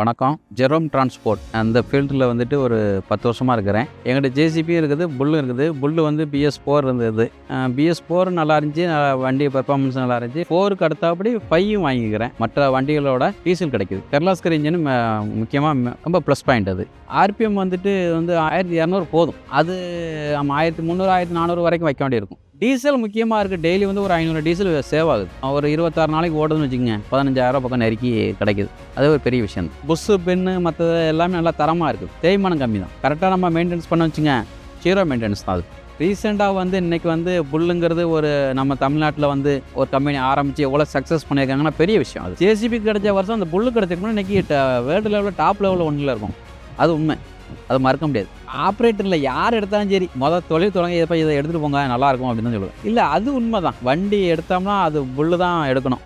வணக்கம். Jerome transport அந்த ஃபீல்டில் வந்துட்டு ஒரு பத்து வருஷமாக இருக்கிறேன். எங்கிட்ட ஜேசிபியும் இருக்குது புல்லு இருக்குது. புல்லு வந்து பிஎஸ் ஃபோர் இருந்தது. பிஎஸ் ஃபோர் நல்லா இருந்துச்சு வண்டி பெர்ஃபார்மன்ஸ் நல்லா இருந்துச்சு. ஃபோருக்கு அடுத்தபடி ஃபையும் வாங்கிக்கிறேன். மற்ற வண்டிகளோட டீசல் கிடைக்குது. கர்லாஸ்கர் இன்ஜின் முக்கியமாக ரொம்ப ப்ளஸ் பாயிண்ட் அது. ஆர்பிஎம் வந்துட்டு வந்து ஆயிரத்தி இரநூறு போதும். அது நம்ம ஆயிரத்தி முந்நூறு ஆயிரத்தி நானூறு வரைக்கும் வைக்க வேண்டியிருக்கும். டீசல் முக்கியமாக இருக்குது டெய்லி வந்து ஒரு ஐநூறு டீசல் சேவ் ஆகுது ஒரு இருபத்தாறு நாளைக்கு ஓடுதுன்னு வச்சுக்கோங்க. பதினஞ்சாயிரம் பக்கம் நெருக்கி கிடைக்குது. அது ஒரு பெரிய விஷயம். புஸ்ஸு பென்னு மற்றது எல்லாமே நல்லா தரமாக இருக்குது தேய்மானம் கம்மி தான். கரெக்டாக நம்ம மெயின்டெனன்ஸ் பண்ண வச்சுங்க ஜீரோ மெயின்டெனன்ஸ் தான் அது. ரீசெண்டாக வந்து இன்றைக்கி வந்து புல்லுங்கிறது ஒரு நம்ம தமிழ்நாட்டில் வந்து ஒரு கம்பெனி ஆரம்பித்து எவ்வளோ சக்ஸஸ் பண்ணியிருக்காங்கன்னா பெரிய விஷயம் அது. ஜேசிபி கிடைச்ச வருஷம் அந்த புல்லு கிடைச்சிருக்கணும் இன்றைக்கி வேர்ல்டு லெவலில் uh, டாப் லெவலில் ஒன்றில் இருக்கும். அது உண்மை. அது மறக்க முடியாது. ஆப்ரேட்டரில் யார் எடுத்தாலும் சரி மொதல் தொழில் தொடங்கி எப்போ இதை எடுத்துகிட்டு போங்க நல்லாயிருக்கும் அப்படின்னு தான் சொல்லுவேன். இல்லை அது உண்மை தான் வண்டி எடுத்தோம்னா அது புல்லு தான் எடுக்கணும்.